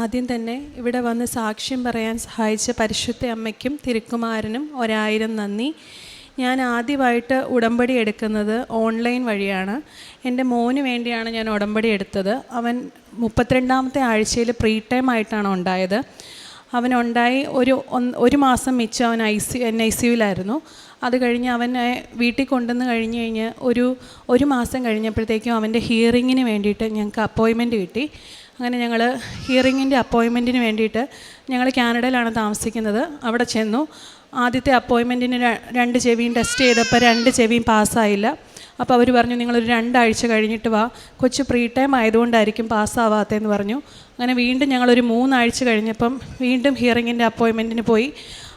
ആദ്യം തന്നെ ഇവിടെ വന്ന് സാക്ഷ്യം പറയാൻ സഹായിച്ച പരിശുദ്ധ അമ്മയ്ക്കും തിരുക്കുമാരനും ഒരായിരം നന്ദി. ഞാൻ ആദ്യമായിട്ട് ഉടമ്പടി എടുക്കുന്നത് ഓൺലൈൻ വഴിയാണ്. എന്റെ മോന് വേണ്ടിയാണ് ഞാൻ ഉടമ്പടി എടുത്തത്. അവൻ മുപ്പത്തിരണ്ടാമത്തെ ആഴ്ചയിൽ പ്രീ ടൈം ആയിട്ടാണ് ഉണ്ടായത്. അവനുണ്ടായി ഒരു ഒരു മാസം മിച്ചം അവൻ ഐ സി എൻ ഐ സിയുലായിരുന്നു അത് കഴിഞ്ഞ് അവനെ വീട്ടിൽ കൊണ്ടുവന്ന് കഴിഞ്ഞ് കഴിഞ്ഞ് ഒരു ഒരു മാസം കഴിഞ്ഞപ്പോഴത്തേക്കും അവന്റെ ഹിയറിങ്ങിന് വേണ്ടിയിട്ട് ഞങ്ങൾക്ക് അപ്പോയിൻമെന്റ് കിട്ടി. അങ്ങനെ ഞങ്ങൾ ഹിയറിങ്ങിന്റെ അപ്പോയിൻമെന്റിന് വേണ്ടിയിട്ട് ഞങ്ങൾ കാനഡയിലാണ് താമസിക്കുന്നത്. അവിടെ ചെന്നു. ആദ്യത്തെ അപ്പോയിൻമെന്റിന് രണ്ട് ചെവിയും ടെസ്റ്റ് ചെയ്തപ്പോൾ രണ്ട് ചെവിയും പാസ്സായില്ല അപ്പോൾ അവർ പറഞ്ഞു നിങ്ങളൊരു രണ്ടാഴ്ച കഴിഞ്ഞിട്ട് വാ. കൊച്ചു ഫ്രീ ടൈം ആയതുകൊണ്ടായിരിക്കും പാസ്സാവാത്തതെന്ന് പറഞ്ഞു. അങ്ങനെ വീണ്ടും ഞങ്ങളൊരു മൂന്നാഴ്ച കഴിഞ്ഞപ്പം വീണ്ടും ഹിയറിങ്ങിന്റെ അപ്പോയിൻമെന്റിന് പോയി.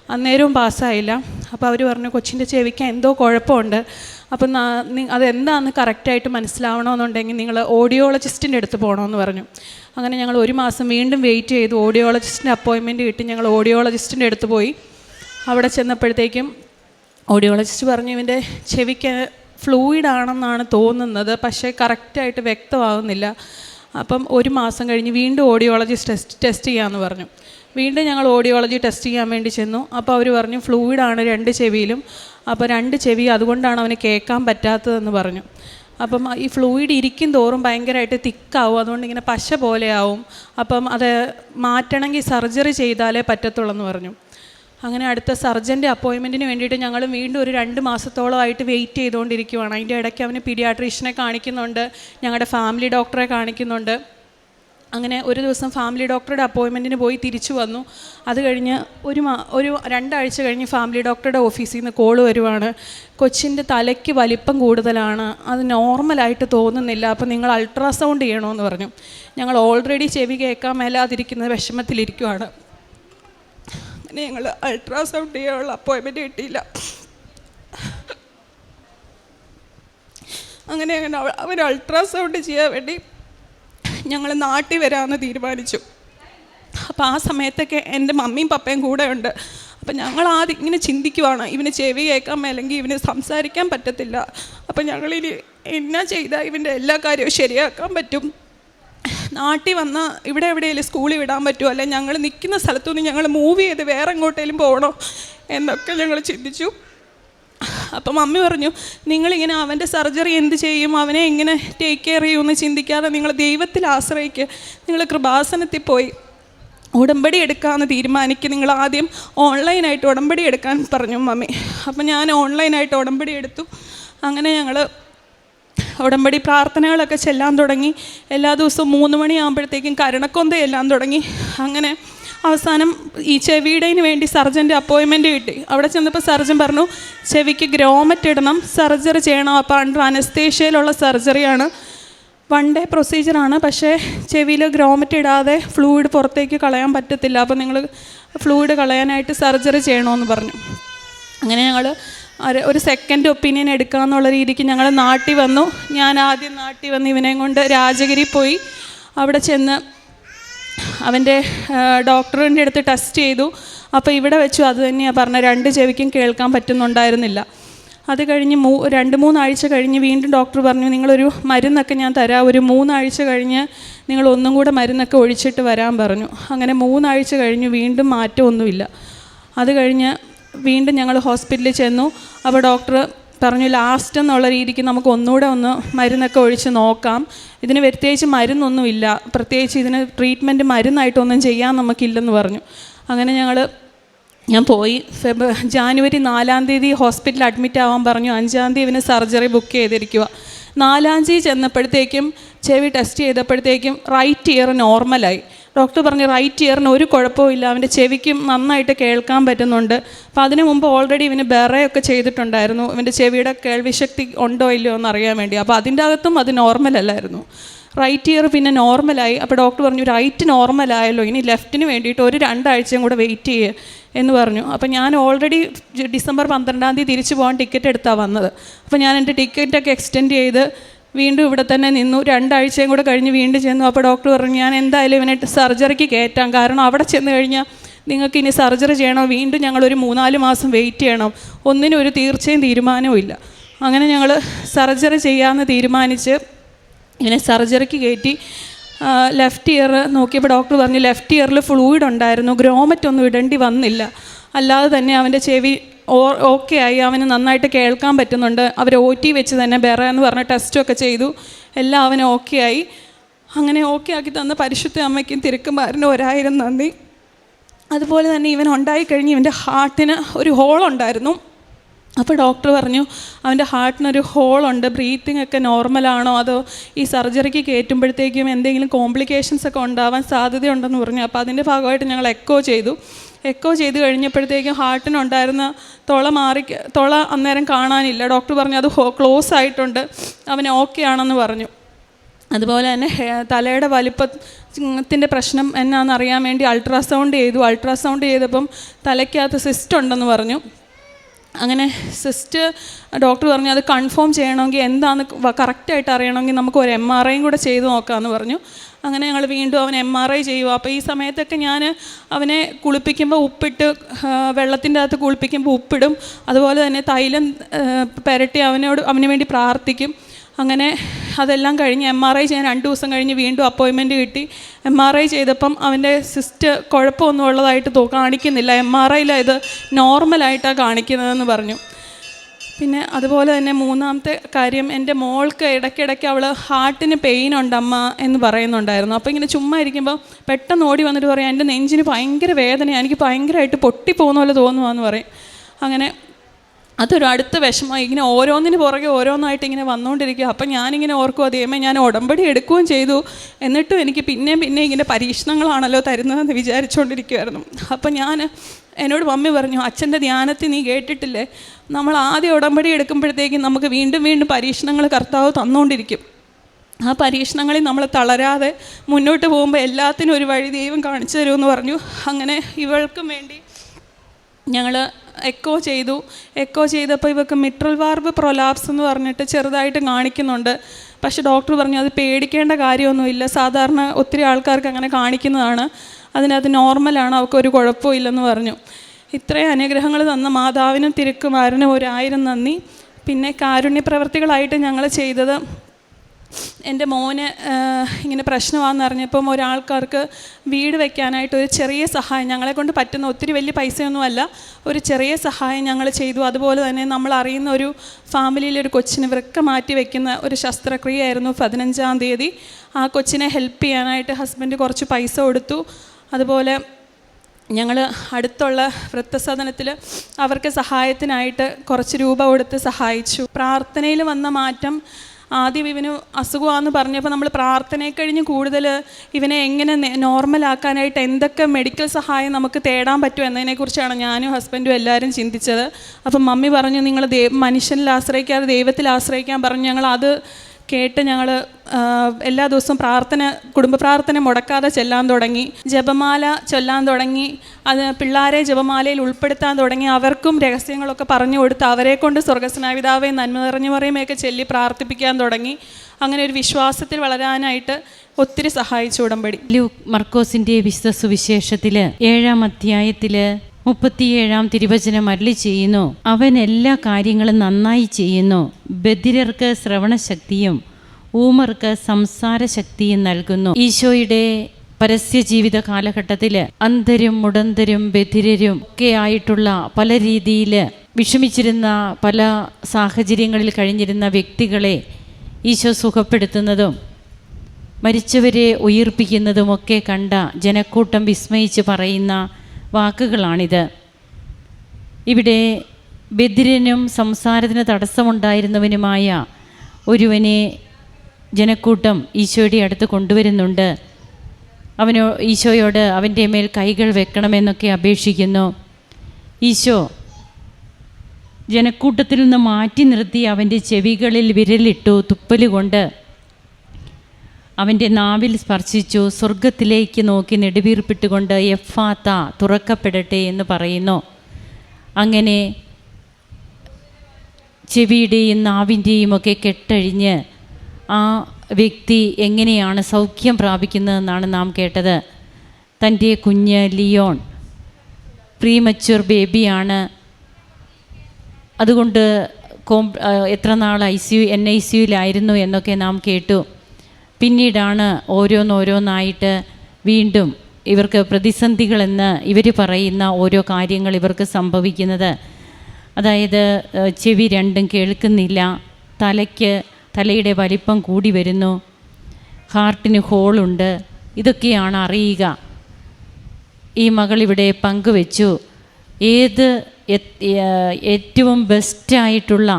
അന്നേരവും പാസ്സായില്ല അപ്പോൾ അവർ പറഞ്ഞു കൊച്ചിന്റെ ചെവിക്ക് എന്തോ കുഴപ്പമുണ്ട്. അപ്പം അതെന്താണെന്ന് കറക്റ്റായിട്ട് മനസ്സിലാവണമെന്നുണ്ടെങ്കിൽ നിങ്ങൾ ഓഡിയോളജിസ്റ്റിന്റെ അടുത്ത് പോകണമെന്ന് പറഞ്ഞു. അങ്ങനെ ഞങ്ങൾ ഒരു മാസം വീണ്ടും വെയിറ്റ് ചെയ്തു ഓഡിയോളജിസ്റ്റിന്റെ അപ്പോയിൻമെന്റ് കിട്ടി. ഞങ്ങൾ ഓഡിയോളജിസ്റ്റിന്റെ അടുത്ത് പോയി. അവിടെ ചെന്നപ്പോഴത്തേക്കും ഓഡിയോളജിസ്റ്റ് പറഞ്ഞു ഇവന്റെ ചെവിക്ക് ഫ്ലൂയിഡ് ആണെന്നാണ് തോന്നുന്നത്. പക്ഷേ കറക്റ്റായിട്ട് വ്യക്തമാകുന്നില്ല അപ്പം ഒരു മാസം കഴിഞ്ഞ് വീണ്ടും ഓഡിയോളജി ടെസ്റ്റ് ടെസ്റ്റ് ചെയ്യാമെന്ന് പറഞ്ഞു. വീണ്ടും ഞങ്ങൾ ഓഡിയോളജി ടെസ്റ്റ് ചെയ്യാൻ വേണ്ടി ചെന്നു. അപ്പോൾ അവർ പറഞ്ഞു ഫ്ലൂയിഡാണ് രണ്ട് ചെവിയിലും. അപ്പോൾ രണ്ട് ചെവി അതുകൊണ്ടാണ് അവന് കേൾക്കാൻ പറ്റാത്തതെന്ന് പറഞ്ഞു. അപ്പം ഈ ഫ്ലൂയിഡ് ഇരിക്കും തോറും ഭയങ്കരമായിട്ട് തിക്കാവും അതുകൊണ്ട് ഇങ്ങനെ പശ പോലെയാവും അപ്പം അത് മാറ്റണമെങ്കിൽ സർജറി ചെയ്താലേ പറ്റത്തുള്ളൂ എന്ന് പറഞ്ഞു. അങ്ങനെ അടുത്ത സർജന്റെ അപ്പോയിൻമെന്റിന് വേണ്ടിയിട്ട് ഞങ്ങൾ വീണ്ടും ഒരു രണ്ട് മാസത്തോളമായിട്ട് വെയിറ്റ് ചെയ്തുകൊണ്ടിരിക്കുവാണ്. അതിന്റെ ഇടയ്ക്ക് അവന് പീഡിയാട്രീഷ്യനെ കാണിക്കുന്നുണ്ട് ഞങ്ങളുടെ ഫാമിലി ഡോക്ടറെ കാണിക്കുന്നുണ്ട്. അങ്ങനെ ഒരു ദിവസം ഫാമിലി ഡോക്ടറുടെ അപ്പോയിൻമെന്റിന് പോയി തിരിച്ചു വന്നു. അത് കഴിഞ്ഞ് ഒരു മാ ഒരു രണ്ടാഴ്ച കഴിഞ്ഞ് ഫാമിലി ഡോക്ടറുടെ ഓഫീസിൽ നിന്ന് കോൾ വരുവാണ്. കൊച്ചിന്റെ തലയ്ക്ക് വലിപ്പം കൂടുതലാണ്. അത് നോർമലായിട്ട് തോന്നുന്നില്ല. അപ്പോൾ നിങ്ങൾ അൾട്രാസൗണ്ട് ചെയ്യണമെന്ന് പറഞ്ഞു. ഞങ്ങൾ ഓൾറെഡി ചെവി കേൾക്കാൻ മേലാതിരിക്കുന്ന വിഷമത്തിലിരിക്കുവാണ്. അങ്ങനെ ഞങ്ങൾ അൾട്രാസൗണ്ട് ചെയ്യാനുള്ള അപ്പോയിൻമെന്റ് കിട്ടിയില്ല. അങ്ങനെ അങ്ങനെ അവ- അവൻ അൾട്രാസൗണ്ട് ചെയ്യാൻ വേണ്ടി ഞങ്ങൾ നാട്ടിൽ വരാമെന്ന് തീരുമാനിച്ചു. അപ്പോൾ ആ സമയത്തൊക്കെ എന്റെ മമ്മിയും പപ്പയും കൂടെ ഉണ്ട് അപ്പം ഞങ്ങൾ ആദ്യം ഇങ്ങനെ ചിന്തിക്കുവാണ്. ഇവന് ചെവി കേൾക്കാൻ മേലെങ്കിൽ ഇവന് സംസാരിക്കാൻ പറ്റത്തില്ല. അപ്പം ഞങ്ങളിനി എന്നാ ചെയ്താൽ ഇവന്റെ എല്ലാ കാര്യവും ശരിയാക്കാൻ പറ്റും? നാട്ടിൽ വന്ന ഇവിടെ എവിടെയെങ്കിലും സ്കൂളിൽ വിടാൻ പറ്റുമോ? അല്ലെ ഞങ്ങൾ നിൽക്കുന്ന സ്ഥലത്തുനിന്ന് ഞങ്ങൾ മൂവ് ചെയ്ത് വേറെ എങ്ങോട്ടേലും പോകണോ? എന്നൊക്കെ ഞങ്ങൾ ചിന്തിച്ചു. അപ്പം മമ്മി പറഞ്ഞു നിങ്ങളിങ്ങനെ അവന്റെ സർജറി എന്ത് ചെയ്യും? അവനെ എങ്ങനെ ടേക്ക് കെയർ ചെയ്യുമെന്ന് ചിന്തിക്കാതെ നിങ്ങൾ ദൈവത്തിൽ ആശ്രയിക്കുക നിങ്ങൾ കൃപാസനത്തിൽ പോയി. ഉടമ്പടി എടുക്കാമെന്ന് തീരുമാനിക്കുക നിങ്ങൾ ആദ്യം ഓൺലൈനായിട്ട് ഉടമ്പടി എടുക്കാൻ പറഞ്ഞു മമ്മി. അപ്പം ഞാൻ ഓൺലൈനായിട്ട് ഉടമ്പടി എടുത്തു. അങ്ങനെ ഞങ്ങൾ ഉടമ്പടി പ്രാർത്ഥനകളൊക്കെ ചെല്ലാൻ തുടങ്ങി. എല്ലാ ദിവസവും മൂന്ന് മണിയാകുമ്പോഴത്തേക്കും കരുണക്കൊന്ത ചെല്ലാൻ തുടങ്ങി. അങ്ങനെ അവസാനം ഈ ചെവിയുടേന് വേണ്ടി സർജന്റെ അപ്പോയിൻമെന്റ് കിട്ടി. അവിടെ ചെന്നപ്പോൾ സർജൻ പറഞ്ഞു ചെവിക്ക് ഗ്രോമറ്റ് ഇടണം സർജറി ചെയ്യണം. അപ്പോൾ അണ്ടർ അനസ്തേഷ്യയിലുള്ള സർജറിയാണ്. വൺ ഡേ പ്രൊസീജിയറാണ് പക്ഷേ ചെവിയിൽ ഗ്രോമറ്റ് ഇടാതെ ഫ്ലൂയിഡ് പുറത്തേക്ക് കളയാൻ പറ്റത്തില്ല. അപ്പോൾ നിങ്ങൾ ഫ്ലൂയിഡ് കളയാനായിട്ട് സർജറി ചെയ്യണമെന്ന് പറഞ്ഞു. അങ്ങനെ ഞങ്ങൾ ഒരു സെക്കൻഡ് ഒപ്പീനിയൻ എടുക്കാമെന്നുള്ള രീതിക്ക് ഞങ്ങൾ നാട്ടിൽ വന്നു. ഞാൻ ആദ്യം നാട്ടിൽ വന്ന് ഇവനെയും കൊണ്ട് രാജഗിരി പോയി. അവിടെ ചെന്ന് അവന്റെ ഡോക്ടറിന്റെ അടുത്ത് ടെസ്റ്റ് ചെയ്തു. അപ്പോൾ ഇവിടെ വെച്ചു. അത് തന്നെയാണ് പറഞ്ഞ രണ്ട് ചെവിക്കും കേൾക്കാൻ പറ്റുന്നുണ്ടായിരുന്നില്ല. അത് കഴിഞ്ഞ് മൂ രണ്ട് മൂന്നാഴ്ച കഴിഞ്ഞ് വീണ്ടും ഡോക്ടർ പറഞ്ഞു നിങ്ങളൊരു മരുന്നൊക്കെ ഞാൻ തരാം. ഒരു മൂന്നാഴ്ച കഴിഞ്ഞ് നിങ്ങൾ ഒന്നും കൂടെ മരുന്നൊക്കെ ഒഴിച്ചിട്ട് വരാൻ പറഞ്ഞു. അങ്ങനെ മൂന്നാഴ്ച കഴിഞ്ഞ് വീണ്ടും മാറ്റമൊന്നുമില്ല. അത് കഴിഞ്ഞ് വീണ്ടും ഞങ്ങൾ ഹോസ്പിറ്റലിൽ ചെന്നു. അപ്പോൾ ഡോക്ടർ പറഞ്ഞു ലാസ്റ്റ് എന്നുള്ള രീതിക്ക് നമുക്ക് ഒന്നുകൂടെ ഒന്ന് മരുന്നൊക്കെ ഒഴിച്ച് നോക്കാം. ഇതിന് പ്രത്യേകിച്ച് മരുന്നൊന്നുമില്ല. പ്രത്യേകിച്ച് ഇതിന് ട്രീറ്റ്മെന്റ് മരുന്നായിട്ടൊന്നും ചെയ്യാൻ നമുക്കില്ലെന്ന് പറഞ്ഞു. അങ്ങനെ ഞങ്ങൾ ഞാൻ പോയി. ഫെബ് ജാനുവരി നാലാം തീയതി ഹോസ്പിറ്റലിൽ അഡ്മിറ്റ് ആവാൻ പറഞ്ഞു. അഞ്ചാം തീയതി ഇവന് സർജറി ബുക്ക് ചെയ്തിരിക്കുക നാലാം തീയതി ചെന്നപ്പോഴത്തേക്കും ചെവി ടെസ്റ്റ് ചെയ്തപ്പോഴത്തേക്കും റൈറ്റ് ഇയർ നോർമലായി ഡോക്ടർ പറഞ്ഞു റൈറ്റ് ഇയറിന് ഒരു കുഴപ്പമില്ല അവന്റെ ചെവിക്കും നന്നായിട്ട് കേൾക്കാൻ പറ്റുന്നുണ്ട്. അപ്പോൾ അതിനു മുമ്പ് ഓൾറെഡി ഇവന് ബെറയൊക്കെ ചെയ്തിട്ടുണ്ടായിരുന്നു. ഇവന്റെ ചെവിയുടെ കേൾവിശക്തി ഉണ്ടോ ഇല്ലയോ എന്ന് അറിയാൻ വേണ്ടി. അപ്പോൾ അതിന്റെ അകത്തും അത് നോർമൽ അല്ലായിരുന്നു. റൈറ്റ് ഇയർ പിന്നെ നോർമലായി അപ്പോൾ ഡോക്ടർ പറഞ്ഞു റൈറ്റ് നോർമലായല്ലോ ഇനി ലെഫ്റ്റിന് വേണ്ടിയിട്ട് ഒരു രണ്ടാഴ്ചയും കൂടെ വെയിറ്റ് ചെയ്യുക എന്ന് പറഞ്ഞു. അപ്പോൾ ഞാൻ ഓൾറെഡി ഡിസംബർ പന്ത്രണ്ടാം തീയതി തിരിച്ചു പോകാൻ ടിക്കറ്റ് എടുത്താണ് വന്നത്. അപ്പോൾ ഞാൻ എന്റെ ടിക്കറ്റൊക്കെ എക്സ്റ്റെൻഡ് ചെയ്ത് വീണ്ടും ഇവിടെ തന്നെ നിന്നു. രണ്ടാഴ്ചയും കൂടെ കഴിഞ്ഞ് വീണ്ടും ചെന്നു. അപ്പോൾ ഡോക്ടർ പറഞ്ഞു ഞാൻ എന്തായാലും ഇവനെ സർജറിക്ക് കയറ്റാം. കാരണം അവിടെ ചെന്ന് കഴിഞ്ഞാൽ നിങ്ങൾക്ക് ഇനി സർജറി ചെയ്യണോ? വീണ്ടും ഞങ്ങളൊരു മൂന്നാൽ മാസം വെയിറ്റ് ചെയ്യണം. ഒന്നിനും ഒരു തീർച്ചയും തീരുമാനവും ഇല്ല. അങ്ങനെ ഞങ്ങൾ സർജറി ചെയ്യാമെന്ന് തീരുമാനിച്ച് ഇങ്ങനെ സർജറിക്ക് കയറ്റി ലെഫ്റ്റ് ഇയർ നോക്കിയപ്പോൾ ഡോക്ടർ പറഞ്ഞു ലെഫ്റ്റ് ഇയറിൽ ഫ്ലൂയിഡ് ഉണ്ടായിരുന്നു. ഗ്രോമറ്റ് ഒന്നും ഇടേണ്ടി വന്നില്ല. അല്ലാതെ തന്നെ അവന്റെ ചെവി ഓക്കെ ആയി. അവന് നന്നായിട്ട് കേൾക്കാൻ പറ്റുന്നുണ്ട്. അവർ ഒ ടി വെച്ച് തന്നെ ബെറ എന്ന് പറഞ്ഞ ടെസ്റ്റൊക്കെ ചെയ്തു. എല്ലാം അവന് ഓക്കെ ആയി. അങ്ങനെ ഓക്കെ ആക്കി തന്ന പരിശുദ്ധ അമ്മയ്ക്കും തിരുക്കുമാരനും ഒരായിരം നന്ദി. അതുപോലെ തന്നെ ഇവൻ ഉണ്ടായിക്കഴിഞ്ഞ് ഇവന്റെ ഹാർട്ടിന് ഒരു ഹോളുണ്ടായിരുന്നു അപ്പോൾ ഡോക്ടർ പറഞ്ഞു അവന്റെ ഹാർട്ടിനൊരു ഹോളുണ്ട് ബ്രീത്തിങ് ഒക്കെ നോർമലാണോ അതോ ഈ സർജറിക്ക് കയറ്റുമ്പോഴത്തേക്കും എന്തെങ്കിലും കോംപ്ലിക്കേഷൻസ് ഒക്കെ ഉണ്ടാവാൻ സാധ്യതയുണ്ടെന്ന് പറഞ്ഞു. അപ്പോൾ അതിന്റെ ഭാഗമായിട്ട് ഞങ്ങൾ എക്കോ ചെയ്തു. എക്കോ ചെയ്ത് കഴിഞ്ഞപ്പോഴത്തേക്കും ഹാർട്ടിനുണ്ടായിരുന്ന തുള മാറി തുള അന്നേരം കാണാനില്ല. ഡോക്ടർ പറഞ്ഞു അത് ക്ലോസ് ആയിട്ടുണ്ട്. അവൻ ഓക്കെ ആണെന്ന് പറഞ്ഞു. അതുപോലെ തന്നെ തലയുടെ വലിപ്പത്തിന്റെ പ്രശ്നം എന്നാന്ന് അറിയാൻ വേണ്ടി അൾട്രാസൗണ്ട് ചെയ്തു. അൾട്രാസൗണ്ട് ചെയ്തപ്പം തലയ്ക്കകത്ത് സിസ്റ്റ് ഉണ്ടെന്ന് പറഞ്ഞു. അങ്ങനെ സിസ്റ്റ് ഡോക്ടർ പറഞ്ഞു അത് കൺഫേം ചെയ്യണമെങ്കിൽ എന്താന്ന് കറക്റ്റായിട്ട് അറിയണമെങ്കിൽ നമുക്ക് ഒരു എം ആർ ഐയും കൂടെ ചെയ്ത് നോക്കാമെന്ന് പറഞ്ഞു. അങ്ങനെ ഞങ്ങൾ വീണ്ടും അവൻ എം ആർ ഐ ചെയ്യുക അപ്പോൾ ഈ സമയത്തൊക്കെ ഞാൻ അവനെ കുളിപ്പിക്കുമ്പോൾ ഉപ്പിട്ട് വെള്ളത്തിന്റെ അകത്ത് കുളിപ്പിക്കുമ്പോൾ ഉപ്പിടും. അതുപോലെ തന്നെ തൈലം പുരട്ടി അവനോട് അവന് വേണ്ടി പ്രാർത്ഥിക്കും. അങ്ങനെ അതെല്ലാം കഴിഞ്ഞ് എം ആർ ഐ ചെയ്യാൻ രണ്ട് ദിവസം കഴിഞ്ഞ് വീണ്ടും അപ്പോയിൻമെന്റ് കിട്ടി. എം ആർ ഐ ചെയ്തപ്പം അവന്റെ സിസ്റ്റ് കുഴപ്പമൊന്നും ഉള്ളതായിട്ട് തോ കാണിക്കുന്നില്ല. എം ആർ ഐയിൽ ഇത് നോർമലായിട്ടാണ് കാണിക്കുന്നതെന്ന് പറഞ്ഞു. പിന്നെ അതുപോലെ തന്നെ മൂന്നാമത്തെ കാര്യം എന്റെ മോൾക്ക് ഇടയ്ക്കിടയ്ക്ക് അവൾ ഹാർട്ടിന് പെയിൻ ഉണ്ട് അമ്മ എന്ന് പറയുന്നുണ്ടായിരുന്നു. അപ്പോൾ ഇങ്ങനെ ചുമ്മാ ഇരിക്കുമ്പോൾ പെട്ടെന്ന് ഓടി വന്നിട്ട് പറയാം എന്റെ നെഞ്ചിന് ഭയങ്കര വേദനയാണ് എനിക്ക് ഭയങ്കരമായിട്ട് പൊട്ടിപ്പോകുന്ന പോലെ തോന്നുവാന്ന് പറയും. അങ്ങനെ അതൊരു അടുത്ത വിഷമമായി ഇങ്ങനെ ഓരോന്നിന് പുറകെ ഓരോന്നായിട്ട് ഇങ്ങനെ വന്നുകൊണ്ടിരിക്കുക. അപ്പം ഞാനിങ്ങനെ ഓർക്കും അതേമേ ഞാൻ ഉടമ്പടി എടുക്കുകയും ചെയ്തു. എന്നിട്ടും എനിക്ക് പിന്നെയും പിന്നെ ഇങ്ങനെ പരീക്ഷണങ്ങളാണല്ലോ തരുന്നതെന്ന് വിചാരിച്ചുകൊണ്ടിരിക്കുമായിരുന്നു അപ്പം ഞാൻ എന്നോട് മമ്മി പറഞ്ഞു അച്ഛന്റെ ധ്യാനത്തിൽ നീ കേട്ടിട്ടില്ലേ? നമ്മൾ ആദ്യം ഉടമ്പടി എടുക്കുമ്പോഴത്തേക്കും നമുക്ക് വീണ്ടും വീണ്ടും പരീക്ഷണങ്ങൾ കർത്താവ് തന്നുകൊണ്ടിരിക്കും. ആ പരീക്ഷണങ്ങളിൽ നമ്മൾ തളരാതെ മുന്നോട്ട് പോകുമ്പോൾ എല്ലാത്തിനും ഒരു വഴി ദൈവം കാണിച്ചു തരുമെന്ന് പറഞ്ഞു. അങ്ങനെ ഇവൾക്കും വേണ്ടി ഞങ്ങൾ എക്കോ ചെയ്തു. എക്കോ ചെയ്തപ്പോൾ ഇവർക്ക് മിട്രൽ വാർബ് പ്രൊലാപ്സ് എന്ന് പറഞ്ഞിട്ട് ചെറുതായിട്ട് കാണിക്കുന്നുണ്ട്. പക്ഷെ ഡോക്ടർ പറഞ്ഞു അത് പേടിക്കേണ്ട കാര്യമൊന്നുമില്ല. സാധാരണ ഒത്തിരി ആൾക്കാർക്ക് അങ്ങനെ കാണിക്കുന്നതാണ്. അതിനകത്ത് നോർമലാണ് അവർക്ക് ഒരു കുഴപ്പവും ഇല്ലെന്ന് പറഞ്ഞു. ഇത്രയും അനുഗ്രഹങ്ങൾ തന്ന മാതാവിനും തിരുക്കുമാരനും ഒരായിരം നന്ദി. പിന്നെ കാരുണ്യ പ്രവർത്തികളായിട്ട് ഞങ്ങൾ ചെയ്തത് എന്റെ മോന് ഇങ്ങനെ പ്രശ്നമാണെന്ന് അറിഞ്ഞപ്പം ഒരാൾക്കാർക്ക് വീട് വെക്കാനായിട്ട് ഒരു ചെറിയ സഹായം ഞങ്ങളെ കൊണ്ട് പറ്റുന്ന ഒത്തിരി വലിയ പൈസയൊന്നുമല്ല ഒരു ചെറിയ സഹായം ഞങ്ങൾ ചെയ്തു. അതുപോലെ തന്നെ നമ്മൾ അറിയുന്ന ഒരു ഫാമിലിയിലെ ഒരു കൊച്ചിന് വൃക്ക മാറ്റി വെക്കുന്ന ഒരു ശസ്ത്രക്രിയയായിരുന്നു പതിനഞ്ചാം തീയതി. ആ കൊച്ചിനെ ഹെൽപ്പ് ചെയ്യാനായിട്ട് ഹസ്ബൻഡ് കുറച്ച് പൈസ കൊടുത്തു. അതുപോലെ ഞങ്ങൾ അടുത്തുള്ള വൃത്തസദനത്തിൽ അവർക്ക് സഹായത്തിനായിട്ട് കുറച്ച് രൂപ കൊടുത്ത് സഹായിച്ചു. പ്രാർത്ഥനയിൽ വന്ന മാറ്റം ആദ്യം ഇവന് അസുഖമാണെന്ന് പറഞ്ഞപ്പോൾ നമ്മൾ പ്രാർത്ഥനയെ കഴിഞ്ഞ് കൂടുതൽ ഇവനെ എങ്ങനെ നോർമലാക്കാനായിട്ട് എന്തൊക്കെ മെഡിക്കൽ സഹായം നമുക്ക് തേടാൻ പറ്റും എന്നതിനെക്കുറിച്ചാണ് ഞാനും ഹസ്ബൻഡും എല്ലാവരും ചിന്തിച്ചത്. അപ്പം മമ്മി പറഞ്ഞു നിങ്ങൾ ദൈ മനുഷ്യനിൽ ആശ്രയിക്കാതെ ദൈവത്തിൽ ആശ്രയിക്കാൻ പറഞ്ഞു. ഞങ്ങൾ അത് കേട്ട് ഞങ്ങൾ എല്ലാ ദിവസവും പ്രാർത്ഥന കുടുംബ പ്രാർത്ഥന മുടക്കാതെ ചെല്ലാൻ തുടങ്ങി. ജപമാല ചൊല്ലാൻ തുടങ്ങി. അത് പിള്ളേരെ ജപമാലയിൽ ഉൾപ്പെടുത്താൻ തുടങ്ങി. അവർക്കും രഹസ്യങ്ങളൊക്കെ പറഞ്ഞു കൊടുത്ത് അവരെ കൊണ്ട് സ്വർഗസ്നാപിതാവെ നന്മ നിറഞ്ഞു പറയുമൊക്കെ ചൊല്ലി പ്രാർത്ഥിപ്പിക്കാൻ തുടങ്ങി. അങ്ങനെ ഒരു വിശ്വാസത്തിൽ വളരാനായിട്ട് ഒത്തിരി സഹായിച്ചു ഉടമ്പടി. ലൂക്ക് മർക്കോസിന്റെ വിശുദ്ധ സുവിശേഷത്തിൽ ഏഴാം അധ്യായത്തിൽ മുപ്പത്തിയേഴാം തിരുവചനം അരളി ചെയ്യുന്നു. അവൻ എല്ലാ കാര്യങ്ങളും നന്നായി ചെയ്യുന്നു. ബധിരർക്ക് ശ്രവണശക്തിയും ഊമർക്ക് സംസാരശക്തിയും നൽകുന്നു. ഈശോയുടെ പരസ്യ ജീവിത കാലഘട്ടത്തിൽ അന്ധരും മുടന്തരും ബധിരരും ഒക്കെ ആയിട്ടുള്ള പല രീതിയിൽ വിഷമിച്ചിരുന്ന പല സാഹചര്യങ്ങളിൽ കഴിഞ്ഞിരുന്ന വ്യക്തികളെ ഈശോ സുഖപ്പെടുത്തുന്നതും മരിച്ചവരെ ഉയർപ്പിക്കുന്നതുമൊക്കെ കണ്ട ജനക്കൂട്ടം വിസ്മയിച്ച് പറയുന്ന വാക്കുകളാണിത്. ഇവിടെ ബദിരനും സംസാരത്തിന് തടസ്സമുണ്ടായിരുന്നവനുമായ ഒരുവനെ ജനക്കൂട്ടം ഈശോയുടെ അടുത്ത് കൊണ്ടുവരുന്നുണ്ട്. അവനോ ഈശോയോട് അവന്റെ മേൽ കൈകൾ വെക്കണമെന്നൊക്കെ അപേക്ഷിക്കുന്നു. ഈശോ ജനക്കൂട്ടത്തിൽ നിന്ന് മാറ്റി നിർത്തി അവന്റെ ചെവികളിൽ വിരലിട്ടു തുപ്പലുകൊണ്ട് അവന്റെ നാവിൽ സ്പർശിച്ചു സ്വർഗത്തിലേക്ക് നോക്കി നെടുവീർപ്പിട്ടുകൊണ്ട് എഫാത്ത തുറക്കപ്പെടട്ടെ എന്ന് പറയുന്നു. അങ്ങനെ ചെവിയുടെയും നാവിന്റെയും ഒക്കെ കെട്ടഴിഞ്ഞ് ആ വ്യക്തി എങ്ങനെയാണ് സൗഖ്യം പ്രാപിക്കുന്നതെന്നാണ് നാം കേട്ടത്. തന്റെ കുഞ്ഞ് ലിയോൺ പ്രീമച്യൂർ ബേബിയാണ് അതുകൊണ്ട് കോം എത്ര നാൾ I C U N I C യുലായിരുന്നു എന്നൊക്കെ നാം കേട്ടു. പിന്നീടാണ് ഓരോന്നോരോന്നായിട്ട് വീണ്ടും ഇവർക്ക് പ്രതിസന്ധികളെന്ന് ഇവർ പറയുന്ന ഓരോ കാര്യങ്ങൾ ഇവർക്ക് സംഭവിക്കുന്നത്. അതായത് ചെവി രണ്ടും കേൾക്കുന്നില്ല തലയ്ക്ക് തലയുടെ വലിപ്പം കൂടി വരുന്നു ഹാർട്ടിന് ഹോളുണ്ട് ഇതൊക്കെയാണ് അറിയുക. ഈ മകൾ ഇവിടെ പങ്കുവെച്ചു. ഏത് ഏറ്റവും ബെസ്റ്റായിട്ടുള്ള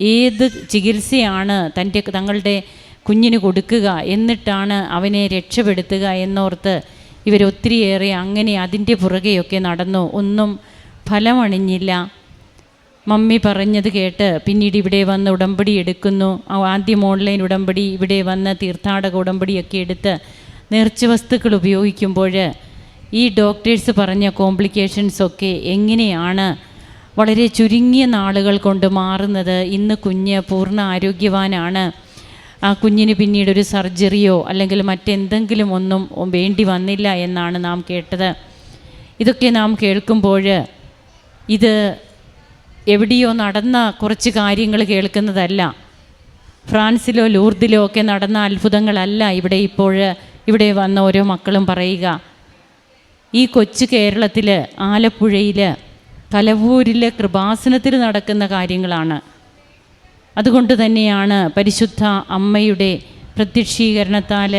ഏത് ചികിത്സയാണ് തന്റെ തങ്ങളുടെ കുഞ്ഞിന് കൊടുക്കുക എന്നിട്ടാണ് അവനെ രക്ഷപ്പെടുത്തുക എന്നോർത്ത് ഇവരൊത്തിരിയേറെ അങ്ങനെ അതിന്റെ പുറകെയൊക്കെ നടന്നു. ഒന്നും ഫലമണിഞ്ഞില്ല. മമ്മി പറഞ്ഞത് കേട്ട് പിന്നീട് ഇവിടെ വന്ന് ഉടമ്പടി എടുക്കുന്നു. ആദ്യം ഓൺലൈൻ ഉടമ്പടി ഇവിടെ വന്ന് തീർത്ഥാടക ഉടമ്പടിയൊക്കെ എടുത്ത് നേർച്ച വസ്തുക്കൾ ഉപയോഗിക്കുമ്പോൾ ഈ ഡോക്ടേഴ്സ് പറഞ്ഞ കോംപ്ലിക്കേഷൻസൊക്കെ എങ്ങനെയാണ്? വളരെ ചുരുങ്ങിയ നാളുകൾ കൊണ്ട് മാറുന്നത്. ഇന്ന് കുഞ്ഞ് പൂർണ ആരോഗ്യവാനാണ്. ആ കുഞ്ഞിന് പിന്നീട് ഒരു സർജറിയോ അല്ലെങ്കിൽ മറ്റെന്തെങ്കിലും ഒന്നും വേണ്ടി വന്നില്ല എന്നാണ് നാം കേട്ടത്. ഇതൊക്കെ നാം കേൾക്കുമ്പോൾ ഇത് എവിടെയോ നടന്ന കുറച്ച് കാര്യങ്ങൾ കേൾക്കുന്നതല്ല. ഫ്രാൻസിലോ ലൂർദിലോ ഒക്കെ നടന്ന അത്ഭുതങ്ങളല്ല ഇവിടെ ഇപ്പോൾ ഇവിടെ വന്ന ഓരോ മക്കളും പറയുക. ഈ കൊച്ചു കേരളത്തിൽ ആലപ്പുഴയിൽ തലവൂരിലെ കൃപാസനത്തിൽ നടക്കുന്ന കാര്യങ്ങളാണ്. അതുകൊണ്ട് തന്നെയാണ് പരിശുദ്ധ അമ്മയുടെ പ്രത്യക്ഷീകരണത്താൽ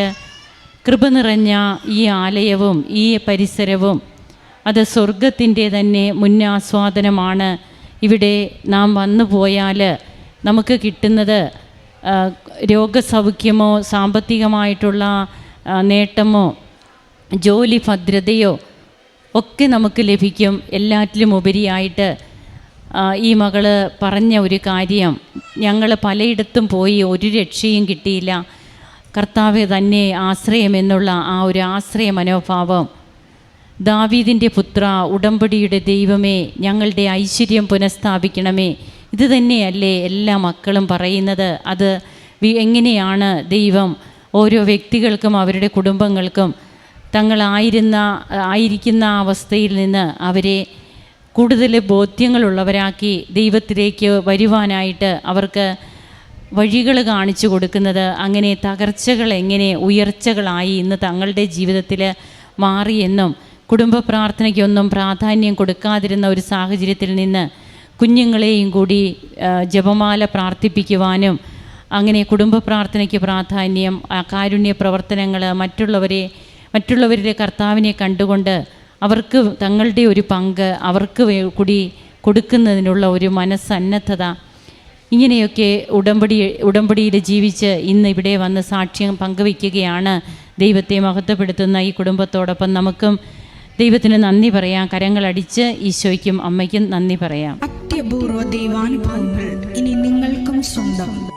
കൃപ നിറഞ്ഞ ഈ ആലയവും ഈ പരിസരവും. അത് സ്വർഗത്തിന്റെ തന്നെ മുന്നാസ്വാദനമാണ്. ഇവിടെ നാം വന്നു പോയാൽ നമുക്ക് കിട്ടുന്നത് രോഗസൗഖ്യമോ സാമ്പത്തികമായിട്ടുള്ള നേട്ടമോ ജോലി ഭദ്രതയോ ഒക്കെ നമുക്ക് ലഭിക്കും. എല്ലാറ്റിലും ഉപരിയായിട്ട് ഈ മകൾ പറഞ്ഞ ഒരു കാര്യം ഞങ്ങൾ പലയിടത്തും പോയി ഒരു രക്ഷയും കിട്ടിയില്ല. കർത്താവ് തന്നെ ആശ്രയമെന്നുള്ള ആ ഒരു ആശ്രയ മനോഭാവം. ദാവീദിന്റെ പുത്ര ഉടമ്പടിയുടെ ദൈവമേ ഞങ്ങളുടെ ഐശ്വര്യം പുനഃസ്ഥാപിക്കണമേ. ഇത് തന്നെയല്ലേ എല്ലാ മക്കളും പറയുന്നത്? അത് എങ്ങനെയാണ് ദൈവം ഓരോ വ്യക്തികൾക്കും അവരുടെ കുടുംബങ്ങൾക്കും തങ്ങളായിരുന്ന ആയിരിക്കുന്ന അവസ്ഥയിൽ നിന്ന് അവരെ കൂടുതൽ ബോധ്യങ്ങളുള്ളവരാക്കി ദൈവത്തിലേക്ക് വരുവാനായിട്ട് അവർക്ക് വഴികൾ കാണിച്ചു കൊടുക്കുന്നത് അങ്ങനെ തകർച്ചകൾ എങ്ങനെ ഉയർച്ചകളായി ഇന്ന് തങ്ങളുടെ ജീവിതത്തിൽ മാറിയെന്നും കുടുംബ പ്രാർത്ഥനയ്ക്കൊന്നും പ്രാധാന്യം കൊടുക്കാതിരുന്ന ഒരു സാഹചര്യത്തിൽ നിന്ന് കുഞ്ഞുങ്ങളെയും കൂടി ജപമാല പ്രാർത്ഥിപ്പിക്കുവാനും അങ്ങനെ കുടുംബ പ്രാർത്ഥനയ്ക്ക് പ്രാധാന്യം കാരുണ്യ പ്രവർത്തനങ്ങൾ മറ്റുള്ളവരെ മറ്റുള്ളവരുടെ കർത്താവിനെ കണ്ടുകൊണ്ട് അവർക്ക് തങ്ങളുടെ ഒരു പങ്ക് അവർക്ക് കൂടി കൊടുക്കുന്നതിനുള്ള ഒരു മനസ്സന്നദ്ധത. ഇങ്ങനെയൊക്കെ ഉടമ്പടി ഉടമ്പടിയിൽ ജീവിച്ച് ഇന്ന് ഇവിടെ വന്ന് സാക്ഷ്യം പങ്കുവയ്ക്കുകയാണ് ദൈവത്തെ മഹത്വപ്പെടുത്തുന്ന ഈ കുടുംബത്തോടൊപ്പം നമുക്കും ദൈവത്തിന് നന്ദി പറയാം. കരങ്ങളടിച്ച് ഈശോയ്ക്കും അമ്മയ്ക്കും നന്ദി പറയാം. അത്യപൂർവ ദൈവാനുഭവങ്ങൾ ഇനി നിങ്ങൾക്കും സ്വന്തം.